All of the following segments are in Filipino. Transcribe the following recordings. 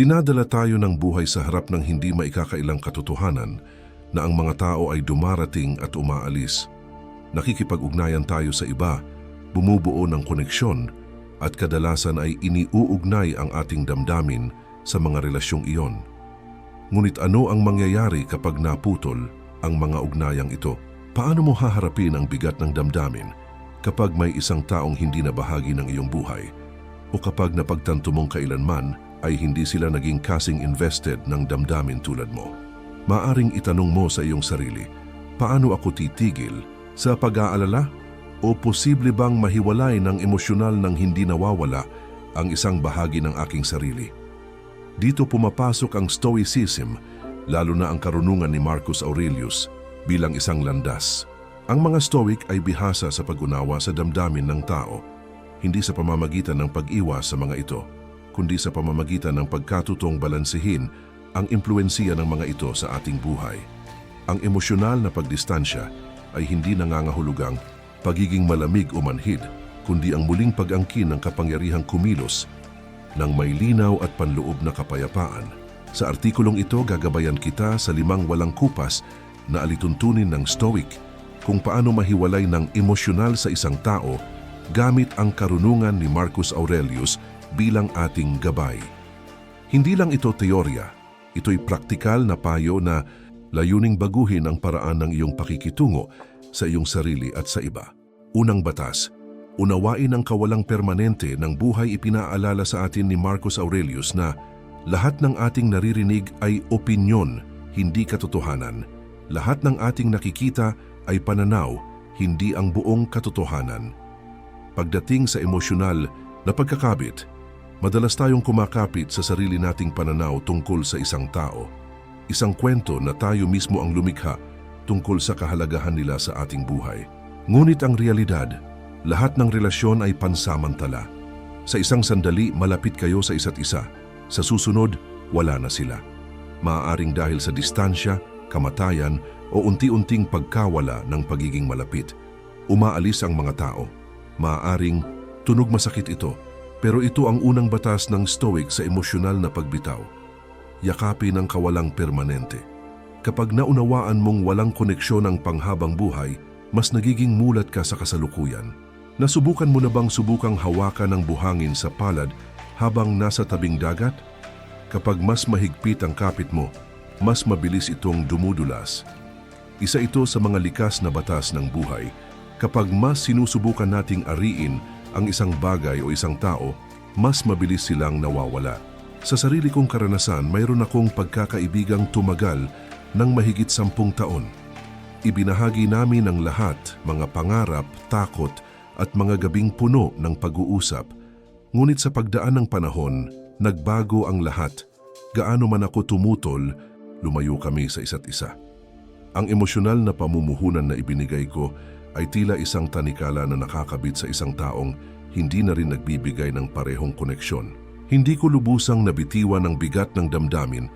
Dinadala tayo ng buhay sa harap ng hindi maikakailang katotohanan na ang mga tao ay dumarating at umaalis. Nakikipag-ugnayan tayo sa iba, bumubuo ng koneksyon at kadalasan ay iniuugnay ang ating damdamin sa mga relasyong iyon. Ngunit ano ang mangyayari kapag naputol ang mga ugnayang ito? Paano mo haharapin ang bigat ng damdamin kapag may isang taong hindi na bahagi ng iyong buhay? O kapag napagtanto mong kailanman ay hindi sila naging kasing invested ng damdamin tulad mo? Maaring itanong mo sa iyong sarili, paano ako titigil sa pag-aalala? O posible bang mahiwalay ng emosyonal ng hindi nawawala ang isang bahagi ng aking sarili? Dito pumapasok ang Stoicism, lalo na ang karunungan ni Marcus Aurelius bilang isang landas. Ang mga Stoic ay bihasa sa pag-unawa sa damdamin ng tao, hindi sa pamamagitan ng pag-iwas sa mga ito, kundi sa pamamagitan ng pagkatutong balansehin ang impluensiya ng mga ito sa ating buhay. Ang emosyonal na pagdistansya ay hindi nangangahulugang pagiging malamig o manhid, kundi ang muling pag-angkin ng kapangyarihang kumilos ng may linaw at panloob na kapayapaan. Sa artikulong ito, gagabayan kita sa limang walang kupas na alituntunin ng Stoic kung paano mahiwalay ng emosyonal sa isang tao gamit ang karunungan ni Marcus Aurelius bilang ating gabay. Hindi lang ito teorya, ito'y praktikal na payo na layuning baguhin ang paraan ng iyong pakikitungo sa iyong sarili at sa iba. Unang batas, unawain ang kawalang permanente ng buhay ipinaalala sa atin ni Marcus Aurelius na lahat ng ating naririnig ay opinyon, hindi katotohanan. Lahat ng ating nakikita ay pananaw, hindi ang buong katotohanan. Pagdating sa emosyonal na pagkakabit, madalas tayong kumakapit sa sarili nating pananaw tungkol sa isang tao. Isang kwento na tayo mismo ang lumikha tungkol sa kahalagahan nila sa ating buhay. Ngunit ang realidad, lahat ng relasyon ay pansamantala. Sa isang sandali, malapit kayo sa isa't isa. Sa susunod, wala na sila. Maaaring dahil sa distansya, kamatayan, o unti-unting pagkawala ng pagiging malapit. Umaalis ang mga tao. Maaaring tunog masakit ito, pero ito ang unang batas ng Stoic sa emosyonal na pagbitaw. Yakapin ang kawalang permanente. Kapag naunawaan mong walang koneksyon ang panghabang buhay, mas nagiging mulat ka sa kasalukuyan. Nasubukan mo na bang subukang hawakan ng buhangin sa palad habang nasa tabing dagat? Kapag mas mahigpit ang kapit mo, mas mabilis itong dumudulas. Isa ito sa mga likas na batas ng buhay. Kapag mas sinusubukan nating ariin ang isang bagay o isang tao, mas mabilis silang nawawala. Sa sarili kong karanasan, mayroon akong pagkakaibigang tumagal ng mahigit sampung taon. Ibinahagi namin ang lahat, mga pangarap, takot at mga gabing puno ng pag-uusap. Ngunit sa pagdaan ng panahon, nagbago ang lahat. Gaano man ako tumutol, lumayo kami sa isa't isa. Ang emosyonal na pamumuhunan na ibinigay ko ay tila isang tanikala na nakakabit sa isang taong hindi na rin nagbibigay ng parehong koneksyon. Hindi ko lubusang nabitiwan ang bigat ng damdamin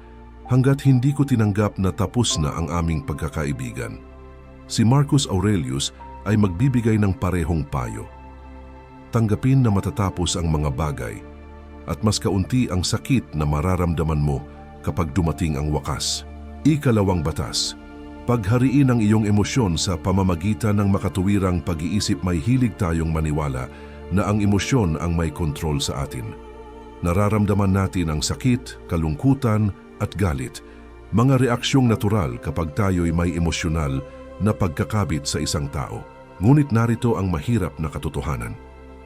hanggat hindi ko tinanggap na tapos na ang aming pagkakaibigan. Si Marcus Aurelius ay magbibigay ng parehong payo. Tanggapin na matatapos ang mga bagay at mas kaunti ang sakit na mararamdaman mo kapag dumating ang wakas. Ikalawang batas, paghariin ang iyong emosyon sa pamamagitan ng makatuwirang pag-iisip may hilig tayong maniwala na ang emosyon ang may kontrol sa atin. Nararamdaman natin ang sakit, kalungkutan at galit, mga reaksyong natural kapag tayo'y may emosyonal na pagkakabit sa isang tao. Ngunit narito ang mahirap na katotohanan.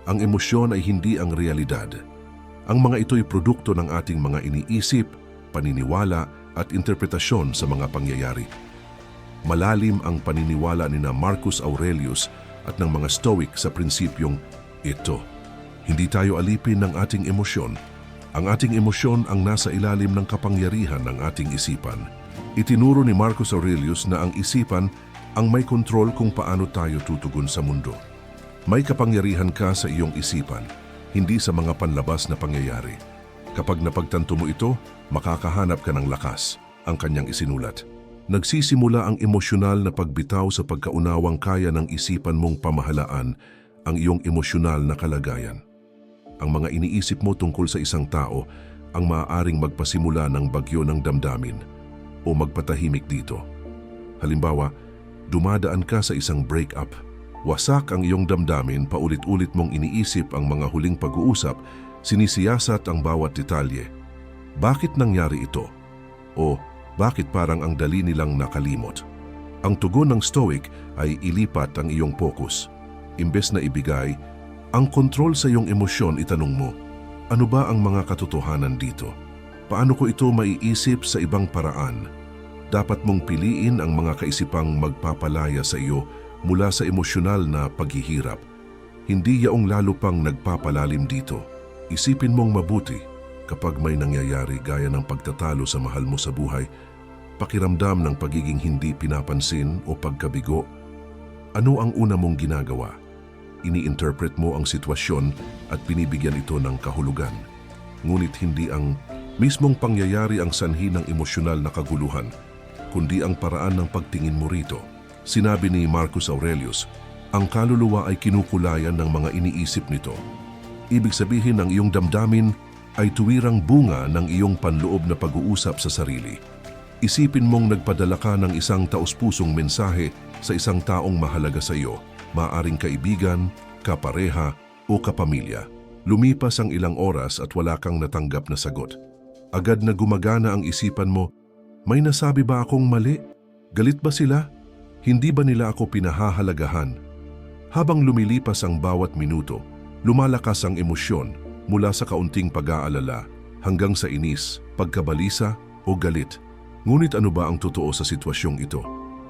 Ang emosyon ay hindi ang realidad. Ang mga ito'y produkto ng ating mga iniisip, paniniwala at interpretasyon sa mga pangyayari. Malalim ang paniniwala ni na Marcus Aurelius at ng mga Stoic sa prinsipyong ito. Hindi tayo alipin ng ating emosyon. Ang ating emosyon ang nasa ilalim ng kapangyarihan ng ating isipan. Itinuro ni Marcus Aurelius na ang isipan ang may kontrol kung paano tayo tutugon sa mundo. May kapangyarihan ka sa iyong isipan, hindi sa mga panlabas na pangyayari. Kapag napagtanto mo ito, makakahanap ka ng lakas, ang kanyang isinulat. Nagsisimula ang emosyonal na pagbitaw sa pagkaunawang kaya ng isipan mong pamahalaan ang iyong emosyonal na kalagayan. Ang mga iniisip mo tungkol sa isang tao ang maaaring magpasimula ng bagyo ng damdamin o magpatahimik dito. Halimbawa, dumadaan ka sa isang breakup. Wasak ang iyong damdamin, paulit-ulit mong iniisip ang mga huling pag-uusap, sinisiyasat ang bawat detalye. Bakit nangyari ito? O bakit parang ang dali nilang nakalimot? Ang tugon ng Stoic ay ilipat ang iyong focus. Imbes na ibigay, ang kontrol sa iyong emosyon itanong mo, ano ba ang mga katotohanan dito? Paano ko ito maiisip sa ibang paraan? Dapat mong piliin ang mga kaisipang magpapalaya sa iyo mula sa emosyonal na paghihirap. Hindi yaong lalo pang nagpapalalim dito. Isipin mong mabuti kapag may nangyayari gaya ng pagtatalo sa mahal mo sa buhay, pakiramdam ng pagiging hindi pinapansin o pagkabigo, ano ang una mong ginagawa? Ini-interpret mo ang sitwasyon at binibigyan ito ng kahulugan. Ngunit hindi ang mismong pangyayari ang sanhi ng emosyonal na kaguluhan, kundi ang paraan ng pagtingin mo rito. Sinabi ni Marcus Aurelius, ang kaluluwa ay kinukulayan ng mga iniisip nito. Ibig sabihin ang iyong damdamin ay tuwirang bunga ng iyong panloob na pag-uusap sa sarili. Isipin mong nagpadala ka ng isang taus-pusong mensahe sa isang taong mahalaga sa iyo, maaring kaibigan, kapareha o kapamilya. Lumipas ang ilang oras at wala kang natanggap na sagot. Agad na gumagana ang isipan mo, may nasabi ba akong mali? Galit ba sila? Hindi ba nila ako pinahahalagahan? Habang lumilipas ang bawat minuto, lumalakas ang emosyon mula sa kaunting pag-aalala hanggang sa inis, pagkabalisa o galit. Ngunit ano ba ang totoo sa sitwasyong ito?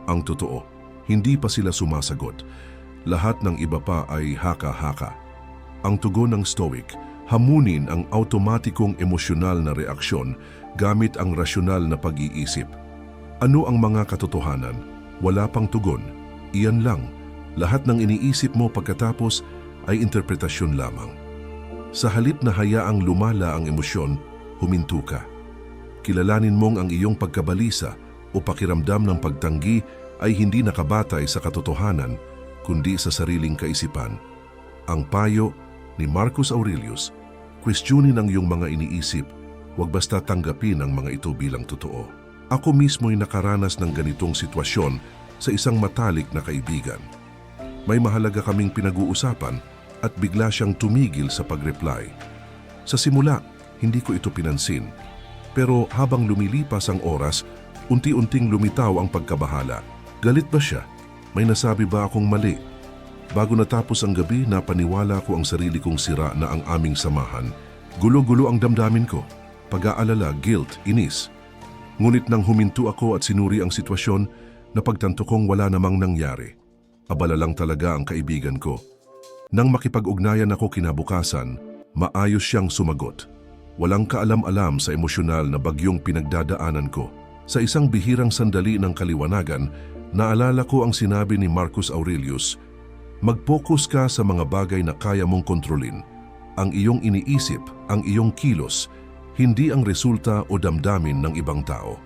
Ang totoo, hindi pa sila sumasagot. Lahat ng iba pa ay haka-haka. Ang tugon ng Stoic, hamunin ang automatikong emosyonal na reaksyon gamit ang rasyonal na pag-iisip. Ano ang mga katotohanan? Wala pang tugon. Iyan lang. Lahat ng iniisip mo pagkatapos ay interpretasyon lamang. Sa halip na hayaang lumala ang emosyon, huminto ka. Kilalanin mong ang iyong pagkabalisa o pakiramdam ng pagtanggi ay hindi nakabatay sa katotohanan kundi sa sariling kaisipan. Ang payo ni Marcus Aurelius, questionin ang iyong mga iniisip, huwag basta tanggapin ang mga ito bilang totoo. Ako mismo'y nakaranas ng ganitong sitwasyon sa isang matalik na kaibigan. May mahalaga kaming pinag-uusapan at bigla siyang tumigil sa pag-reply. Sa simula, hindi ko ito pinansin. Pero habang lumilipas ang oras, unti-unting lumitaw ang pagkabahala. Galit ba siya? May nasabi ba akong mali? Bago natapos ang gabi, napaniwala ko ang sarili kong sira na ang aming samahan. Gulo-gulo ang damdamin ko. Pag-aalala, guilt, inis. Ngunit nang huminto ako at sinuri ang sitwasyon, napagtanto kong wala namang nangyari. Abala lang talaga ang kaibigan ko. Nang makipag-ugnayan ako kinabukasan, maayos siyang sumagot. Walang kaalam-alam sa emosyonal na bagyong pinagdadaanan ko. Sa isang bihirang sandali ng kaliwanagan, naalala ko ang sinabi ni Marcus Aurelius, Mag-focus ka sa mga bagay na kaya mong kontrolin. Ang iyong iniisip, ang iyong kilos, hindi ang resulta o damdamin ng ibang tao.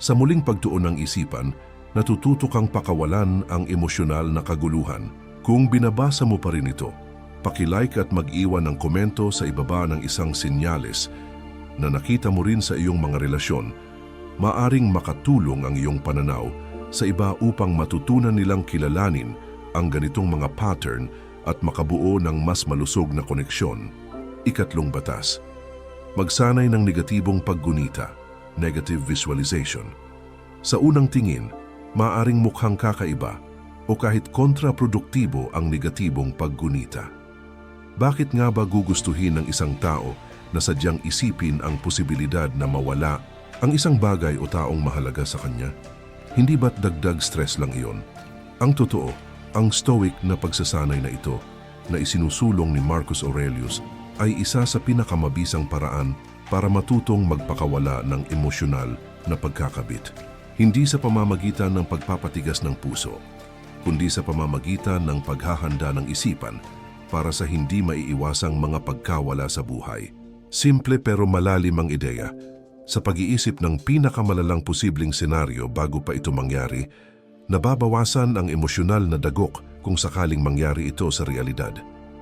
Sa muling pagtuon ng isipan, natututo kang pakawalan ang emosyonal na kaguluhan. Kung binabasa mo pa rin ito, pakilike at mag-iwan ng komento sa ibaba ng isang senyales na nakita mo rin sa iyong mga relasyon, maaring makatulong ang iyong pananaw sa iba upang matutunan nilang kilalanin ang ganitong mga pattern at makabuo ng mas malusog na koneksyon. Ikatlong batas. Magsanay ng negatibong paggunita, negative visualization. Sa unang tingin, maaring mukhang kakaiba o kahit kontraproduktibo ang negatibong paggunita. Bakit nga ba gugustuhin ng isang tao na sadyang isipin ang posibilidad na mawala ang isang bagay o taong mahalaga sa kanya? Hindi ba't dagdag stress lang iyon? Ang totoo, ang stoic na pagsasanay na ito na isinusulong ni Marcus Aurelius ay isa sa pinakamabisang paraan para matutong magpakawala ng emosyonal na pagkakabit. Hindi sa pamamagitan ng pagpapatigas ng puso, kundi sa pamamagitan ng paghahanda ng isipan para sa hindi maiiwasang mga pagkawala sa buhay. Simple pero malalim ang ideya. Sa pag-iisip ng pinakamalalang posibleng senaryo bago pa ito mangyari, nababawasan ang emosyonal na dagok kung sakaling mangyari ito sa realidad.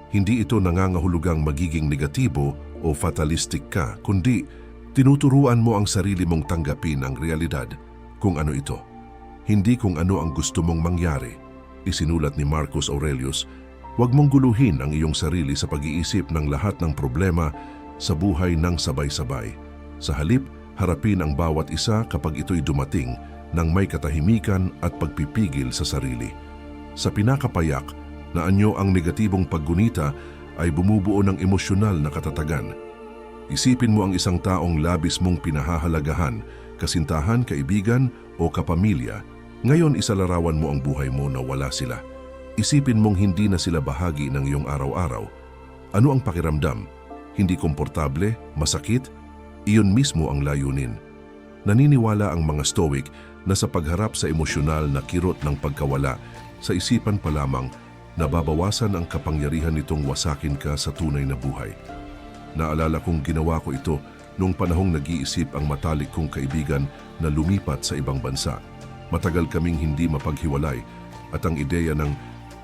Hindi ito nangangahulugang magiging negatibo o fatalistic ka, kundi tinuturuan mo ang sarili mong tanggapin ang realidad kung ano ito. Hindi kung ano ang gusto mong mangyari. Isinulat ni Marcus Aurelius, huwag mong guluhin ang iyong sarili sa pag-iisip ng lahat ng problema sa buhay ng sabay-sabay. Sa halip, harapin ang bawat isa kapag ito'y dumating ng may katahimikan at pagpipigil sa sarili. Sa pinakapayak na anyo ang negatibong paggunita ay bumubuo ng emosyonal na katatagan. Isipin mo ang isang taong labis mong pinahahalagahan, kasintahan, kaibigan o kapamilya. Ngayon isalarawan mo ang buhay mo na wala sila. Isipin mong hindi na sila bahagi ng iyong araw-araw. Ano ang pakiramdam? Hindi komportable? Masakit? Iyon mismo ang layunin. Naniniwala ang mga stoic na sa pagharap sa emosyonal na kirot ng pagkawala, sa isipan pa lamang, nababawasan ang kapangyarihan nitong wasakin ka sa tunay na buhay. Naalala kong ginawa ko ito noong panahong nag-iisip ang matalik kong kaibigan na lumipat sa ibang bansa. Matagal kaming hindi mapaghiwalay at ang ideya ng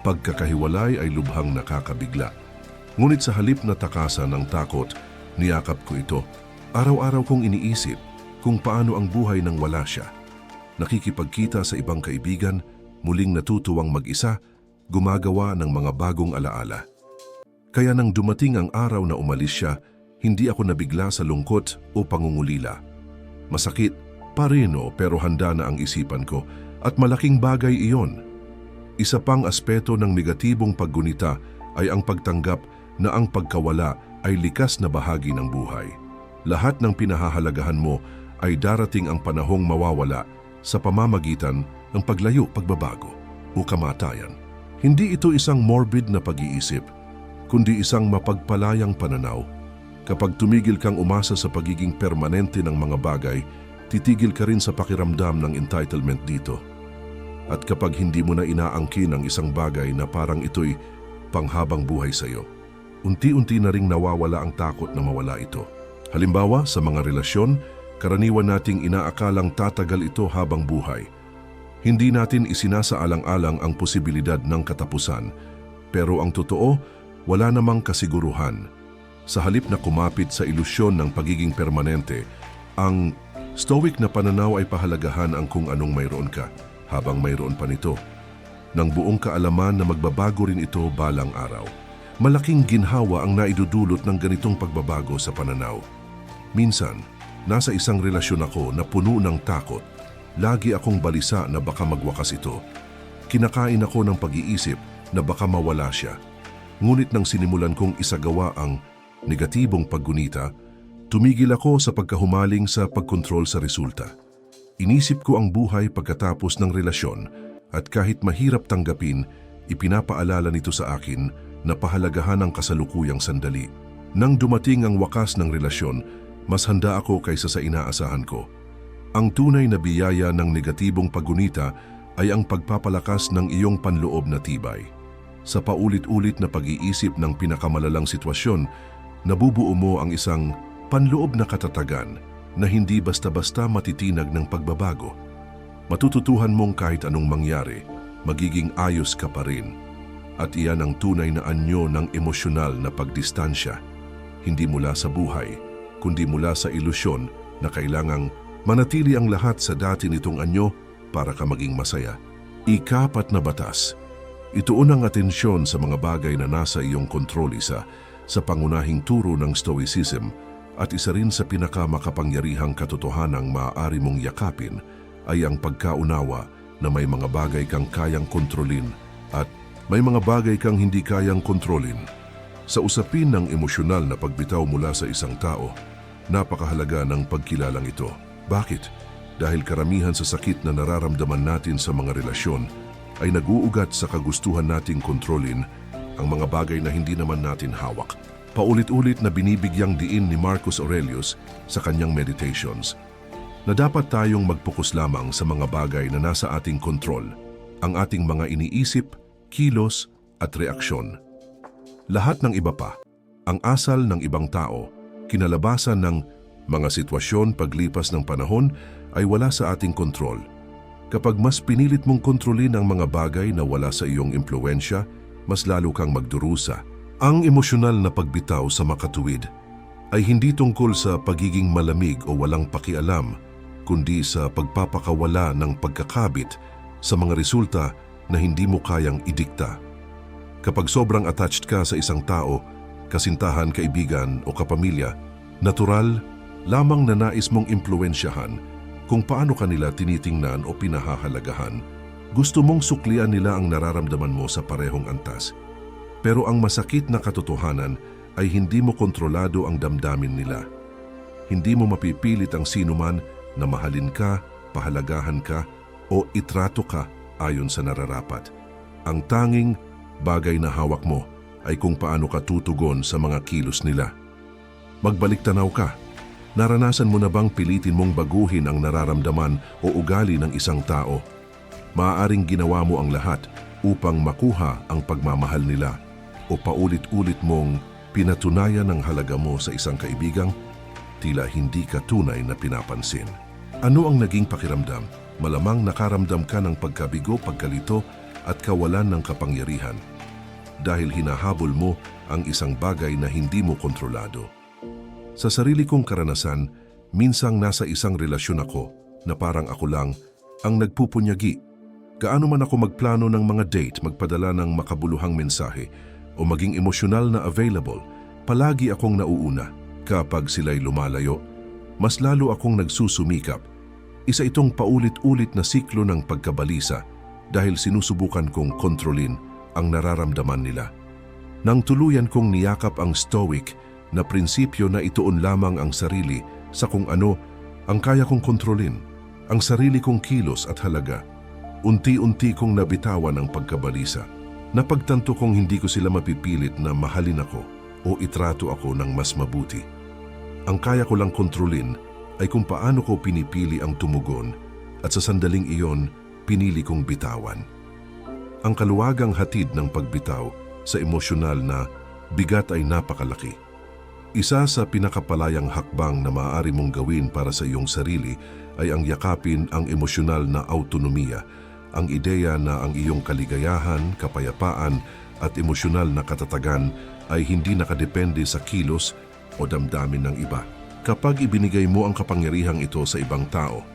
pagkakahiwalay ay lubhang nakakabigla. Ngunit sa halip na takasan ng takot, niyakap ko ito. Araw-araw kong iniisip kung paano ang buhay nang wala siya. Nakikipagkita sa ibang kaibigan, muling natutuwang mag-isa, gumagawa ng mga bagong alaala. Kaya nang dumating ang araw na umalis siya, hindi ako nabigla sa lungkot o pangungulila. Masakit, pareno pero handa na ang isipan ko at malaking bagay iyon. Isa pang aspeto ng negatibong paggunita ay ang pagtanggap na ang pagkawala ay likas na bahagi ng buhay. Lahat ng pinahahalagahan mo ay darating ang panahong mawawala sa pamamagitan ng paglayo, pagbabago o kamatayan. Hindi ito isang morbid na pag-iisip, kundi isang mapagpalayang pananaw. Kapag tumigil kang umasa sa pagiging permanente ng mga bagay, titigil ka rin sa pakiramdam ng entitlement dito. At kapag hindi mo na inaangkin ang isang bagay na parang ito'y panghabang buhay sa iyo, unti-unti na ring nawawala ang takot na mawala ito. Halimbawa, sa mga relasyon, karaniwan nating inaakalang tatagal ito habang buhay. Hindi natin isinasaalang-alang ang posibilidad ng katapusan, pero ang totoo, wala namang kasiguruhan. Sa halip na kumapit sa ilusyon ng pagiging permanente, ang stoic na pananaw ay pahalagahan ang kung anong mayroon ka habang mayroon pa nito. Nang buong kaalaman na magbabago rin ito balang araw. Malaking ginhawa ang naidudulot ng ganitong pagbabago sa pananaw. Minsan, nasa isang relasyon ako na puno ng takot. Lagi akong balisa na baka magwakas ito. Kinakain ako ng pag-iisip na baka mawala siya. Ngunit nang sinimulan kong isagawa ang negatibong paggunita, tumigil ako sa pagkahumaling sa pagkontrol sa resulta. Inisip ko ang buhay pagkatapos ng relasyon at kahit mahirap tanggapin, ipinapaalala nito sa akin na pahalagahan ang kasalukuyang sandali. Nang dumating ang wakas ng relasyon, mas handa ako kaysa sa inaasahan ko. Ang tunay na biyaya ng negatibong paggunita ay ang pagpapalakas ng iyong panloob na tibay. Sa paulit-ulit na pag-iisip ng pinakamalalang sitwasyon, nabubuo mo ang isang panloob na katatagan na hindi basta-basta matitinag ng pagbabago. Matututuhan mong kahit anong mangyari, magiging ayos ka pa rin. At iyan ang tunay na anyo ng emosyonal na pagdistansya, hindi mula sa buhay, kundi mula sa ilusyon na kailangang manatili ang lahat sa dati nitong anyo para ka maging masaya. Ikapat na batas. Ituon ang atensyon sa mga bagay na nasa iyong kontrol isa sa pangunahing turo ng Stoicism at isa rin sa pinakamakapangyarihang katotohanang maaari mong yakapin ay ang pagkaunawa na may mga bagay kang kayang kontrolin at may mga bagay kang hindi kayang kontrolin. Sa usapin ng emosyonal na pagbitaw mula sa isang tao, napakahalaga ng pagkilalang ito. Bakit? Dahil karamihan sa sakit na nararamdaman natin sa mga relasyon ay naguugat sa kagustuhan nating kontrolin ang mga bagay na hindi naman natin hawak. Paulit-ulit na binibigyang diin ni Marcus Aurelius sa kanyang meditations na dapat tayong magpokus lamang sa mga bagay na nasa ating kontrol, ang ating mga iniisip, kilos at reaksyon. Lahat ng iba pa, ang asal ng ibang tao, kinalabasan ng mga sitwasyon paglipas ng panahon ay wala sa ating kontrol. Kapag mas pinilit mong kontrolin ang mga bagay na wala sa iyong impluensya, mas lalo kang magdurusa. Ang emosyonal na pagbitaw sa makatuwid, ay hindi tungkol sa pagiging malamig o walang pakialam, kundi sa pagpapakawala ng pagkakabit sa mga resulta na hindi mo kayang idikta. Kapag sobrang attached ka sa isang tao, kasintahan, kaibigan o kapamilya, natural lamang na nais mong impluensyahan kung paano kanila tinitingnan o pinahahalagahan. Gusto mong suklian nila ang nararamdaman mo sa parehong antas. Pero ang masakit na katotohanan ay hindi mo kontrolado ang damdamin nila. Hindi mo mapipilit ang sinuman na mahalin ka, pahalagahan ka, o itrato ka ayon sa nararapat. Ang tanging bagay na hawak mo ay kung paano ka tutugon sa mga kilos nila. Magbalik tanaw ka. Naranasan mo na bang pilitin mong baguhin ang nararamdaman o ugali ng isang tao? Maaaring ginawa mo ang lahat upang makuha ang pagmamahal nila o paulit-ulit mong pinatunayan ang halaga mo sa isang kaibigang tila hindi ka tunay na pinapansin. Ano ang naging pakiramdam? Malamang nakaramdam ka ng pagkabigo, pagkalito at kawalan ng kapangyarihan dahil hinahabol mo ang isang bagay na hindi mo kontrolado. Sa sarili kong karanasan, minsang nasa isang relasyon ako na parang ako lang ang nagpupunyagi. Gaano man ako magplano ng mga date, magpadala ng makabuluhang mensahe o maging emosyonal na available, palagi akong nauuna. Kapag sila'y lumalayo, mas lalo akong nagsusumikap. Isa itong paulit-ulit na siklo ng pagkabalisa dahil sinusubukan kong kontrolin ang nararamdaman nila. Nang tuluyan kong niyakap ang stoic na prinsipyo na ituon lamang ang sarili sa kung ano ang kaya kong kontrolin, ang sarili kong kilos at halaga. Unti-unti kong nabitawan ang pagkabalisa. Napagtanto kong hindi ko sila mapipilit na mahalin ako o itrato ako ng mas mabuti. Ang kaya ko lang kontrolin ay kung paano ko pinipili ang tumugon at sa sandaling iyon, pinili kong bitawan. Ang kaluwagang hatid ng pagbitaw sa emosyonal na bigat ay napakalaki. Isa sa pinakapalayang hakbang na maaari mong gawin para sa iyong sarili ay ang yakapin ang emosyonal na autonomiya, ang ideya na ang iyong kaligayahan, kapayapaan at emosyonal na katatagan ay hindi nakadepende sa kilos o damdamin ng iba. Kapag ibinigay mo ang kapangyarihang ito sa ibang tao,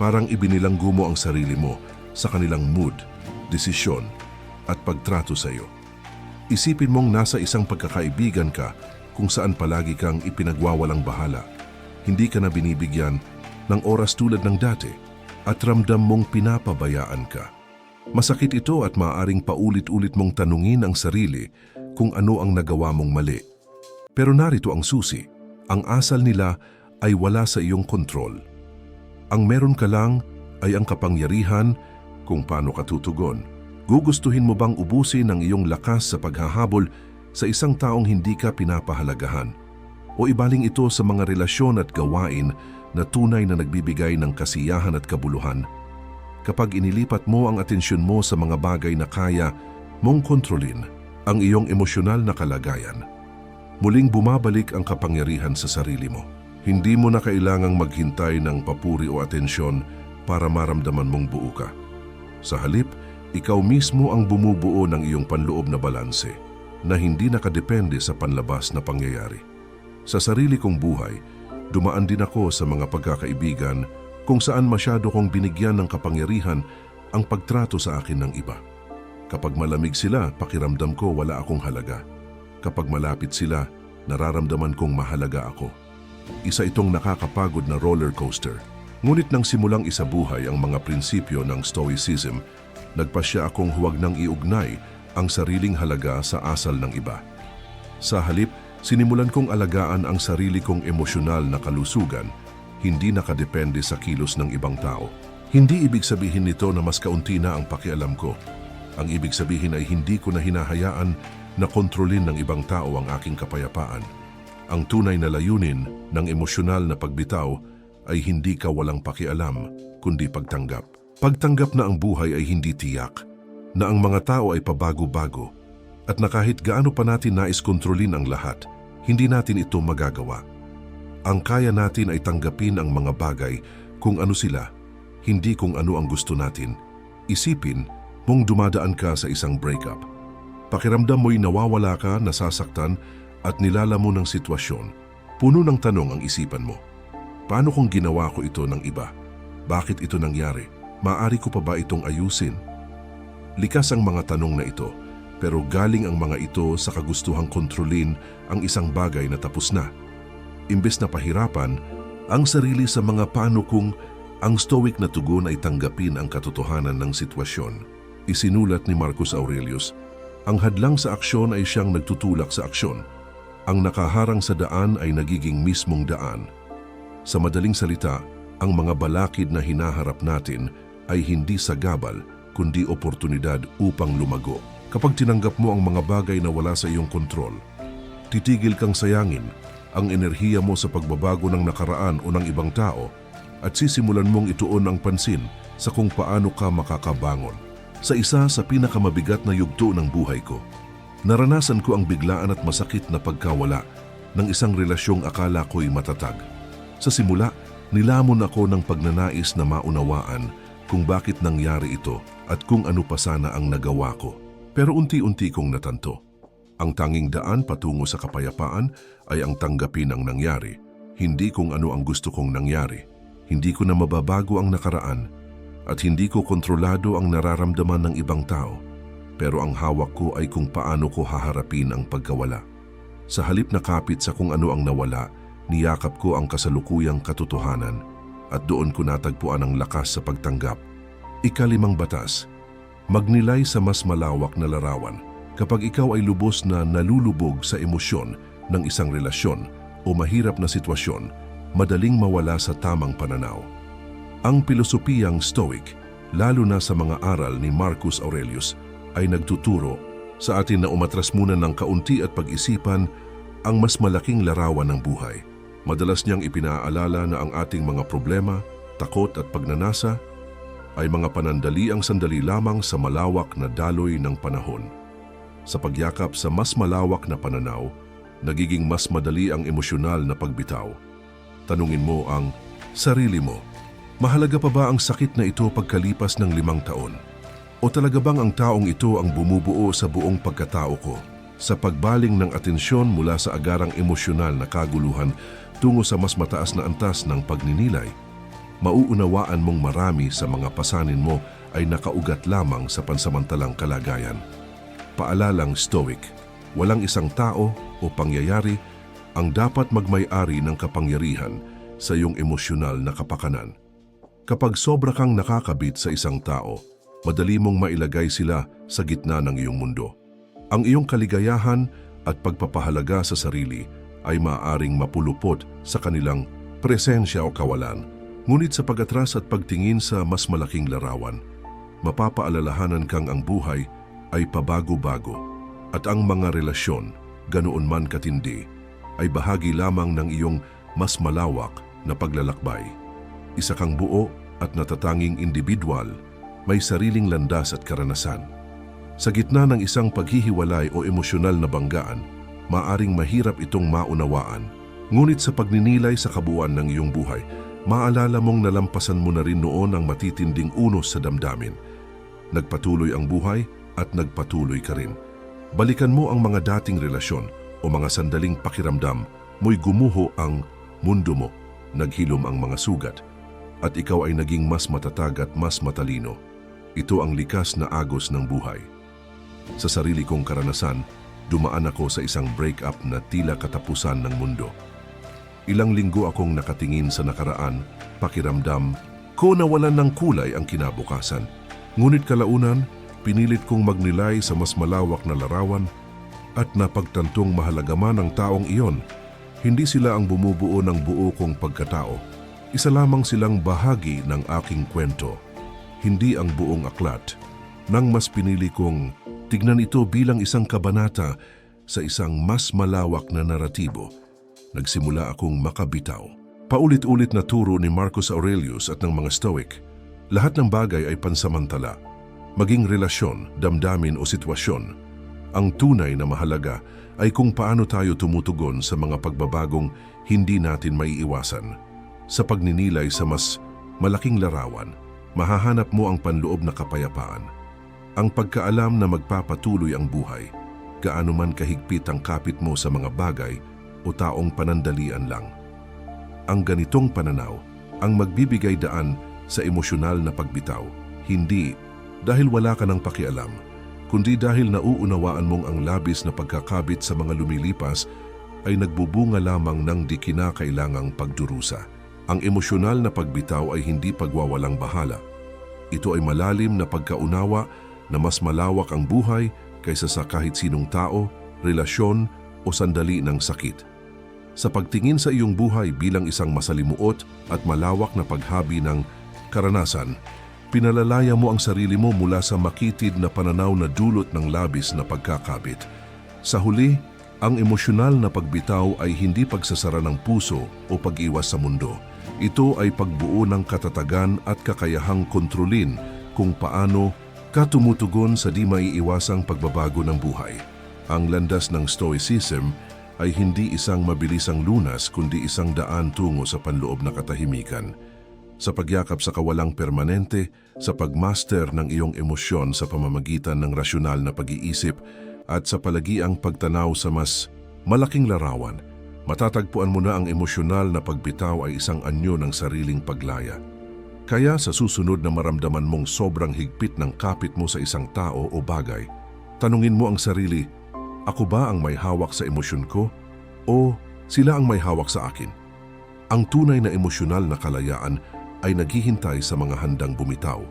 parang ibinilanggo mo ang sarili mo sa kanilang mood, desisyon at pagtrato sa iyo. Isipin mong nasa isang pagkakaibigan ka kung saan palagi kang ipinagwawalang bahala. Hindi ka na binibigyan ng oras tulad ng dati at ramdam mong pinapabayaan ka. Masakit ito at maaaring paulit-ulit mong tanungin ang sarili kung ano ang nagawa mong mali. Pero narito ang susi. Ang asal nila ay wala sa iyong kontrol. Ang meron ka lang ay ang kapangyarihan kung paano ka tutugon. Gugustuhin mo bang ubusin ang iyong lakas sa paghahabol sa isang taong hindi ka pinapahalagahan o ibaling ito sa mga relasyon at gawain na tunay na nagbibigay ng kasiyahan at kabuluhan. Kapag inilipat mo ang atensyon mo sa mga bagay na kaya mong kontrolin ang iyong emosyonal na kalagayan, muling bumabalik ang kapangyarihan sa sarili mo. Hindi mo na kailangang maghintay ng papuri o atensyon para maramdaman mong buo ka. Sa halip, ikaw mismo ang bumubuo ng iyong panloob na balanse na hindi nakadepende sa panlabas na pangyayari. Sa sarili kong buhay, dumaan din ako sa mga pagkakaibigan kung saan masyado kong binigyan ng kapangyarihan ang pagtrato sa akin ng iba. Kapag malamig sila, pakiramdam ko wala akong halaga. Kapag malapit sila, nararamdaman kong mahalaga ako. Isa itong nakakapagod na roller coaster. Ngunit nang simulang isabuhay ang mga prinsipyo ng Stoicism, nagpasya akong huwag nang iugnay ang sariling halaga sa asal ng iba. Sa halip, sinimulan kong alagaan ang sarili kong emosyonal na kalusugan, hindi nakadepende sa kilos ng ibang tao. Hindi ibig sabihin nito na mas kaunti na ang pakialam ko. Ang ibig sabihin ay hindi ko na hinahayaan na kontrolin ng ibang tao ang aking kapayapaan. Ang tunay na layunin ng emosyonal na pagbitaw ay hindi ka walang pakialam, kundi pagtanggap. Pagtanggap na ang buhay ay hindi tiyak, na ang mga tao ay pabago-bago at na kahit gaano pa natin nais kontrolin ang lahat, hindi natin ito magagawa. Ang kaya natin ay tanggapin ang mga bagay kung ano sila, hindi kung ano ang gusto natin. Isipin mong dumadaan ka sa isang breakup. Pakiramdam mo'y nawawala ka, nasasaktan at nilalamon ng sitwasyon. Puno ng tanong ang isipan mo. Paano kung ginawa ko ito ng iba? Bakit ito nangyari? Maari ko pa ba itong ayusin? Likas ang mga tanong na ito, pero galing ang mga ito sa kagustuhang kontrolin ang isang bagay na tapos na. Imbes na pahirapan, ang sarili sa mga paano kung ang stoic na tugon ay tanggapin ang katotohanan ng sitwasyon. Isinulat ni Marcus Aurelius, ang hadlang sa aksyon ay siyang nagtutulak sa aksyon. Ang nakaharang sa daan ay nagiging mismong daan. Sa madaling salita, ang mga balakid na hinaharap natin ay hindi sagabal kundi oportunidad upang lumago. Kapag tinanggap mo ang mga bagay na wala sa iyong kontrol, titigil kang sayangin ang enerhiya mo sa pagbabago ng nakaraan o ng ibang tao at sisimulan mong ituon ang pansin sa kung paano ka makakabangon. Sa isa sa pinakamabigat na yugto ng buhay ko, naranasan ko ang biglaan at masakit na pagkawala ng isang relasyong akala ko'y matatag. Sa simula, nilamon ako ng pagnanais na maunawaan kung bakit nangyari ito at kung ano pa sana ang nagawa ko. Pero unti-unti kong natanto. Ang tanging daan patungo sa kapayapaan ay ang tanggapin ang nangyari, hindi kung ano ang gusto kong nangyari. Hindi ko na mababago ang nakaraan at hindi ko kontrolado ang nararamdaman ng ibang tao. Pero ang hawak ko ay kung paano ko haharapin ang pagkawala. Sa halip na kapit sa kung ano ang nawala, niyakap ko ang kasalukuyang katotohanan at doon ko natagpuan ang lakas sa pagtanggap. Ikalimang batas, magnilay sa mas malawak na larawan. Kapag ikaw ay lubos na nalulubog sa emosyon ng isang relasyon o mahirap na sitwasyon, madaling mawala sa tamang pananaw. Ang pilosopiyang Stoic, lalo na sa mga aral ni Marcus Aurelius, ay nagtuturo sa atin na umatras muna ng kaunti at pag-isipan ang mas malaking larawan ng buhay. Madalas niyang ipinaalala na ang ating mga problema, takot at pagnanasa ay mga panandaliang sandali lamang sa malawak na daloy ng panahon. Sa pagyakap sa mas malawak na pananaw, nagiging mas madali ang emosyonal na pagbitaw. Tanungin mo ang sarili mo, mahalaga pa ba ang sakit na ito pagkalipas ng limang taon? O talaga bang ang taong ito ang bumubuo sa buong pagkatao ko? Sa pagbaling ng atensyon mula sa agarang emosyonal na kaguluhan tungo sa mas mataas na antas ng pagninilay, mauunawaan mong marami sa mga pasanin mo ay nakaugat lamang sa pansamantalang kalagayan. Paalalang Stoic, walang isang tao o pangyayari ang dapat magmay-ari ng kapangyarihan sa iyong emosyonal na kapakanan. Kapag sobra kang nakakabit sa isang tao, madali mong mailagay sila sa gitna ng iyong mundo. Ang iyong kaligayahan at pagpapahalaga sa sarili ay maaaring mapulupot sa kanilang presensya o kawalan. Ngunit sa pag-atras at pagtingin sa mas malaking larawan, mapapaalalahanan kang ang buhay ay pabago-bago at ang mga relasyon, ganoon man katindi, ay bahagi lamang ng iyong mas malawak na paglalakbay. Isa kang buo at natatanging individual, may sariling landas at karanasan. Sa gitna ng isang paghihiwalay o emosyonal na banggaan, maaring mahirap itong maunawaan. Ngunit sa pagninilay sa kabuuan ng iyong buhay, maalala mong nalampasan mo na rin noon ang matitinding unos sa damdamin. Nagpatuloy ang buhay at nagpatuloy ka rin. Balikan mo ang mga dating relasyon o mga sandaling pakiramdam, mo'y gumuho ang mundo mo, naghilom ang mga sugat, at ikaw ay naging mas matatag at mas matalino. Ito ang likas na agos ng buhay. Sa sarili kong karanasan, dumaan ako sa isang breakup na tila katapusan ng mundo. Ilang linggo akong nakatingin sa nakaraan, pakiramdam ko nawalan ng kulay ang kinabukasan. Ngunit kalaunan, pinilit kong magnilay sa mas malawak na larawan at napagtantong mahalaga man ang taong iyon. Hindi sila ang bumubuo ng buo kong pagkatao. Isa lamang silang bahagi ng aking kwento. Hindi ang buong aklat. Nang mas pinili kong tignan ito bilang isang kabanata sa isang mas malawak na naratibo, nagsimula akong makabitaw. Paulit-ulit na turo ni Marcus Aurelius at ng mga Stoic, lahat ng bagay ay pansamantala. Maging relasyon, damdamin o sitwasyon, ang tunay na mahalaga ay kung paano tayo tumutugon sa mga pagbabagong hindi natin maiiwasan. Sa pagninilay sa mas malaking larawan, mahahanap mo ang panloob na kapayapaan. Ang pagkaalam na magpapatuloy ang buhay, gaano man kahigpit ang kapit mo sa mga bagay o taong panandalian lang. Ang ganitong pananaw ang magbibigay daan sa emosyonal na pagbitaw, hindi dahil wala ka ng pakialam, kundi dahil nauunawaan mong ang labis na pagkakabit sa mga lumilipas ay nagbubunga lamang ng di kinakailangang pagdurusa. Ang emosyonal na pagbitaw ay hindi pagwawalang bahala. Ito ay malalim na pagkaunawa na mas malawak ang buhay kaysa sa kahit sinong tao, relasyon o sandali ng sakit. Sa pagtingin sa iyong buhay bilang isang masalimuot at malawak na paghabi ng karanasan, pinalalaya mo ang sarili mo mula sa makitid na pananaw na dulot ng labis na pagkakabit. Sa huli, ang emosyonal na pagbitaw ay hindi pagsasara ng puso o pag-iwas sa mundo. Ito ay pagbuo ng katatagan at kakayahang kontrolin kung paano ka tumutugon sa di maiiwasang pagbabago ng buhay. Ang landas ng Stoicism ay hindi isang mabilisang lunas kundi isang daan tungo sa panloob na katahimikan. Sa pagyakap sa kawalang permanente, sa pagmaster ng iyong emosyon sa pamamagitan ng rasyonal na pag-iisip at sa palagiang pagtanaw sa mas malaking larawan, matatagpuan mo na ang emosyonal na pagbitaw ay isang anyo ng sariling paglaya. Kaya sa susunod na maramdaman mong sobrang higpit ng kapit mo sa isang tao o bagay, tanungin mo ang sarili, ako ba ang may hawak sa emosyon ko o sila ang may hawak sa akin? Ang tunay na emosyonal na kalayaan ay naghihintay sa mga handang bumitaw